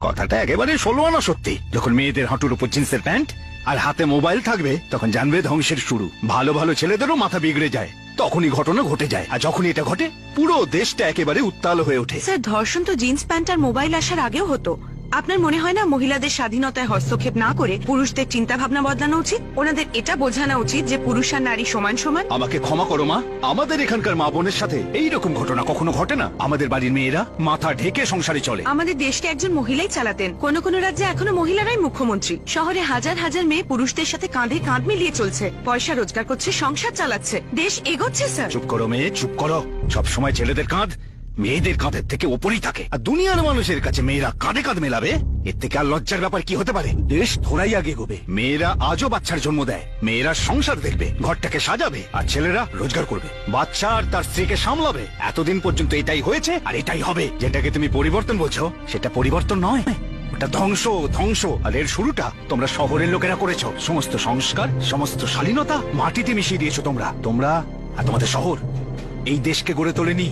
কথাটা একেবারে ষোলো আনা সত্যি। যখন মেয়েদের হাঁটুর উপর জিন্সের প্যান্ট আর হাতে মোবাইল থাকবে, তখন জানবে ধ্বংসের শুরু। ভালো ভালো ছেলেদেরও মাথা বিগড়ে যায়। তখনই ঘটনা ঘটে যায়। আর যখনই এটা ঘটে, পুরো দেশটা একেবারে উত্তাল হয়ে ওঠে। স্যার, ধর্ষণ তো জিন্স, প্যান্ট আর মোবাইল আসার আগেও হতো। আপনার মনে হয় না মহিলাদের স্বাধীনতায় হস্তক্ষেপ না করে পুরুষদের চিন্তা ভাবনা বদলানো উচিত? ওনাদের এটা বোঝানো উচিত যে পুরুষ আর নারী সমান সমান। আমাকে ক্ষমা করো মা। আমাদের এখানকার মা বোনের সাথে এই রকম ঘটনা কখনো ঘটে না। আমাদের বাড়ির মেয়েরা মাথা ঢেকে সংসারে চলে। আমাদের দেশকে একজন মহিলাই চালাতেন। কোন কোন রাজ্যে এখনও মহিলারাই মুখ্যমন্ত্রী। শহরে হাজার হাজার মেয়ে পুরুষদের সাথে কাঁধে কাঁধ মিলিয়ে চলছে। পয়সা রোজগার করছে সংসার চালাচ্ছে। দেশ এগোচ্ছে স্যার। চুপ করো মেয়ে চুপ করো। সব সময় ছেলেদের কাঁধ মেয়েদের কাঁধের থেকে ওপরেই থাকে। আর দুনিয়ার মানুষের কাছে মেয়েরা কাঁধে কাঁধ মেলাবে, এর থেকে আর লজ্জার ব্যাপার কি হতে পারে? দেশ থোড়াই আগে গোবে। মেয়েরা আজও বাচ্চার জন্ম দেয়। মেয়েরা সংসার দেখবে, ঘরটাকে সাজাবে, আর ছেলেরা রোজগার করবে। বাচ্চা আর তার স্ত্রীকে সামলাবে। এতদিন পর্যন্ত এটাই হয়েছে, আর এটাই হবে। যেটাকে তুমি পরিবর্তন বলছো, সেটা পরিবর্তন নয়। ওটা ধ্বংস ধ্বংস। আর এর শুরুটা তোমরা শহরের লোকেরা করেছ। সমস্ত সংস্কার, সমস্ত শালীনতা মাটিতে মিশিয়ে দিয়েছ তোমরা। তোমরা আর তোমাদের শহর, এই দেশকে গড়ে তোলেনি।